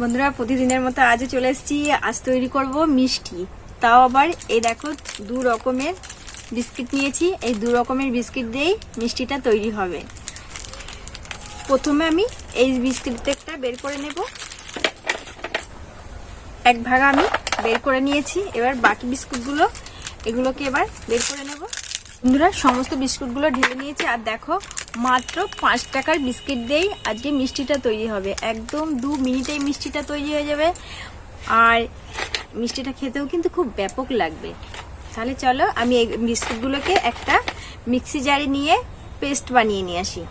বন্ধুরা, প্রতিদিনের মতো আজও চলে এসেছি। আজ তৈরি করব মিষ্টি। তাও আবার এই দেখো, দু রকমের বিস্কিট নিয়েছি। এই দু রকমের বিস্কিট দিয়েই মিষ্টিটা তৈরি হবে। প্রথমে আমি এই বিস্কিটটা বের করে নেব। এক ভাগ আমি বের করে নিয়েছি। এবার বাকি বিস্কুটগুলো, এগুলোকে এবার বের করে নেব। বন্ধুরা, সমস্ত বিস্কুটগুলো ঢেলে নিয়েছি। আর দেখো, মাত্র পাঁচ টাকার বিস্কিট দিয়েই আজকে মিষ্টিটা তৈরি হবে। একদম দু মিনিটেই মিষ্টিটা তৈরি হয়ে যাবে। আর মিষ্টিটা খেতেও কিন্তু খুব ব্যাপক লাগবে। তাহলে চলো, আমি এই বিস্কুটগুলোকে একটা মিক্সি জারে নিয়ে পেস্ট বানিয়ে নিয়ে আসি।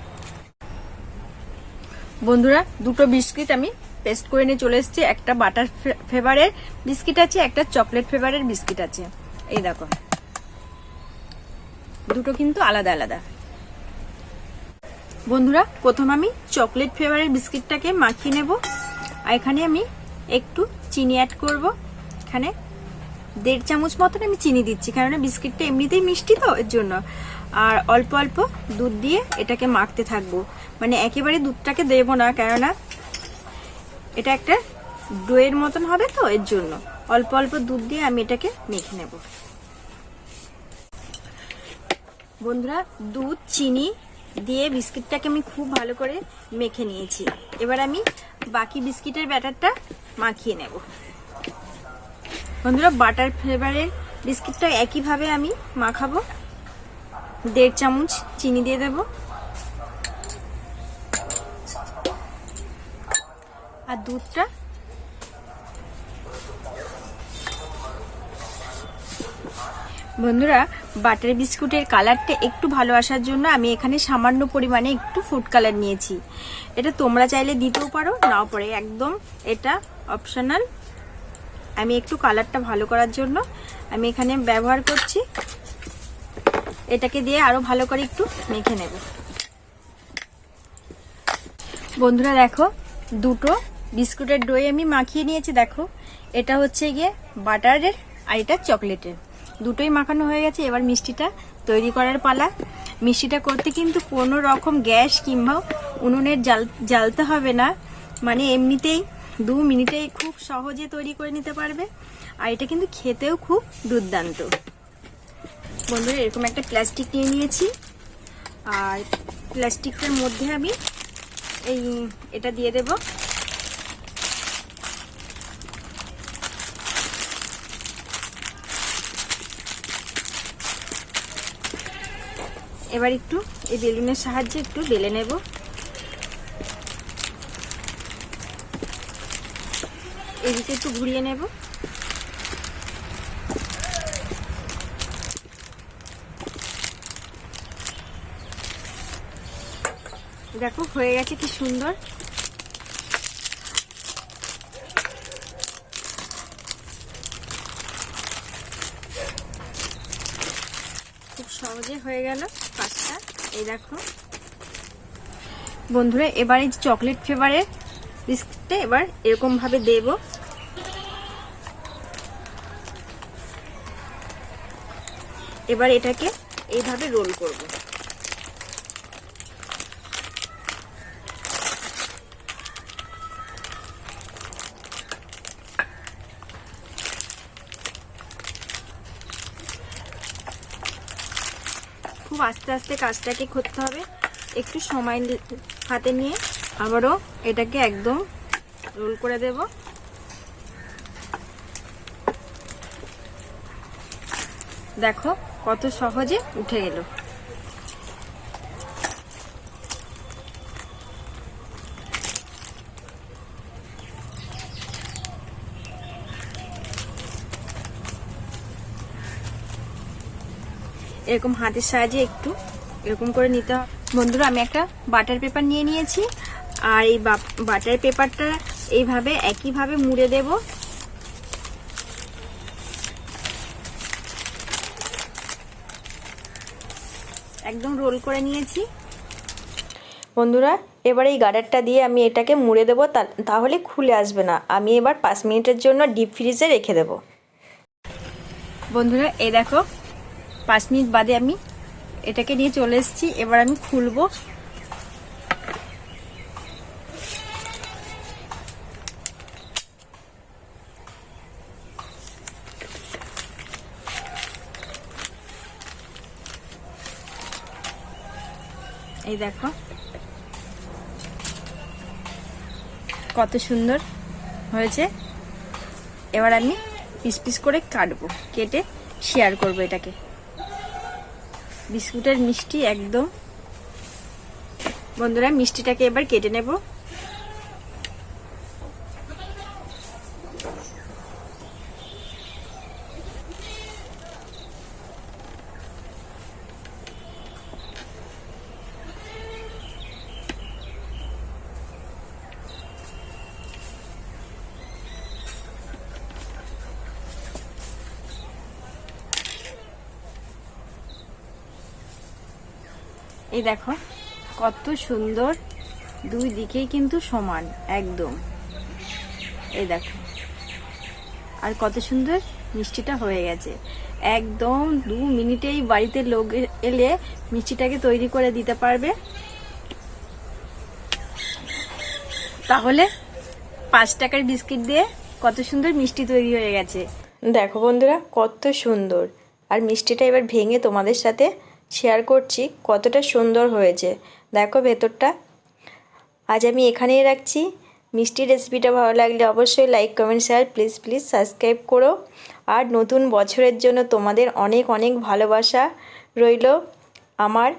বন্ধুরা, দুটো বিস্কিট আমি পেস্ট করে নিয়ে চলে এসেছি। একটা বাটার ফ্লেভারের বিস্কিট আছে, একটা চকলেট ফ্লেভারের বিস্কিট আছে। এই দেখো। দুটো কিন্তু আলাদা আলাদা। বন্ধুরা, প্রথম আমি চকলেট ফ্লেভারের বিস্কিটটাকে মাখিয়ে নেব। আর এখানে আমি একটু চিনি অ্যাড করব। এখানে দেড় চামচ মতন আমি চিনি দিচ্ছি কারণ বিস্কিটটা এমনিতেই মিষ্টি তো, এর জন্য। আর অল্প অল্প দুধ দিয়ে এটাকে মাখতে থাকব। মানে একেবারে দুধটাকে দেবো না, কেননা এটা একটা ডোয়ের মতন হবে তো, এর জন্য। অল্প অল্প দুধ দিয়ে আমি এটাকে মেখে নেব। বন্ধুরা, দুধ, চিনি দিয়ে বিস্কিটটাকে আমি খুব ভালো করে মেখে নিয়েছি। এবার আমি বাকি বিস্কিটের ব্যাটারটা মাখিয়ে নেব। বন্ধুরা, বাটার ফ্লেভারের বিস্কিটটা একইভাবে আমি মাখাবো। দেড় চামচ চিনি দিয়ে দেব। আর দুধটা বন্ধুরা বাটার বিস্কুটের কালারটা একটু ভালো আসার জন্য আমি এখানে সামান্য পরিমাণে একটু ফুড কালার নিয়েছি। এটা তোমরা চাইলে দিতেও পারো, নাও পারে একদম এটা অপশনাল আমি একটু কালারটা ভালো করার জন্য আমি এখানে ব্যবহার করছি। এটাকে দিয়ে আরও ভালো করে একটু মেখে নেব। বন্ধুরা, দেখো, দুটো বিস্কুটের দই আমি মাখিয়ে নিয়েছি, দেখো। এটা হচ্ছে গিয়ে বাটারের আর এটা চকলেটের দুটোই মাখানো হয়ে গেছে। এবার মিষ্টিটা তৈরি করার পালা। মিষ্টিটা করতে কিন্তু কোনো রকম গ্যাস কিংবা উনুনের জাল জ্বালতে হবে না। মানে এমনিতেই দু মিনিটেই খুব সহজে তৈরি করে নিতে পারবে। আর এটা কিন্তু খেতেও খুব দুর্দান্ত। বন্ধুরা, এরকম একটা প্লাস্টিক নিয়ে নিয়েছি। আর প্লাস্টিকটার মধ্যে আমি এই এটা দিয়ে দেব। এবার একটু এই বেলুনের সাহায্যে একটু বেলে নেব। এদিকে একটু ঘুরিয়ে নেব। দেখো, হয়ে গেছে কি সুন্দর। খুব সহজে হয়ে গেল পাঁচটা এই দেখো। বন্ধুরা, এবার চকলেট ফ্লেভারের বিস্কুটটা এবার এরকম ভাবে দেব। এবার এটাকে এইভাবে রোল করব। আস্তে আস্তে কাজটাকে করতে হবে। একটু সময় হাতে নিয়ে আবারও এটাকে একদম রোল করে দেব। দেখো কত সহজে উঠে গেল এরকম হাতের সাহায্যে একটু এরকম করে নিতে হবে। বন্ধুরা আমি একটা বাটার পেপার নিয়ে নিয়েছি। আর এই বাটার পেপারটা এইভাবে একইভাবে মুড়ে দেব। একদম রোল করে নিয়েছি। বন্ধুরা এবার এই গার্ডারটা দিয়ে আমি এটাকে মুড়ে দেবো তাহলে খুলে আসবে না। আমি এবার পাঁচ মিনিটের জন্য ডিপ ফ্রিজে রেখে দেব। বন্ধুরা এই দেখো পাঁচ মিনিট বাদে আমি এটাকে নিয়ে চলে এসেছি। এবার আমি খুলবো। এই দেখো। কত সুন্দর হয়েছে। এবার আমি পিস পিস করে কাটবো, কেটে শেয়ার করব এটাকে। বিস্কুটের মিষ্টি একদম। বন্ধুরা মিষ্টিটাকে এবার কেটে নেব। এই দেখো, কত সুন্দর। দুই দিকেই কিন্তু সমান, একদম। এই দেখো। আর কত সুন্দর, মিষ্টিটা হয়ে গেছে। একদম দু মিনিটেই বাড়িতে লোক এলে মিষ্টিটাকে তৈরি করে দিতে পারবে। তাহলে পাঁচ টাকার বিস্কিট দিয়ে কত সুন্দর মিষ্টি তৈরি হয়ে গেছে। দেখো বন্ধুরা, কত সুন্দর। আর মিষ্টিটা এবার ভেঙে তোমাদের সাথে শেয়ার করছি কতটা সুন্দর হয়েছে। দেখো ভেতরটা। আজ আমি এখানেই রাখছি। মিষ্টি রেসিপিটা ভালো লাগলে অবশ্যই like comment share please please subscribe করো। আর নতুন বছরের জন্য তোমাদের অনেক অনেক ভালোবাসা রইল আমার।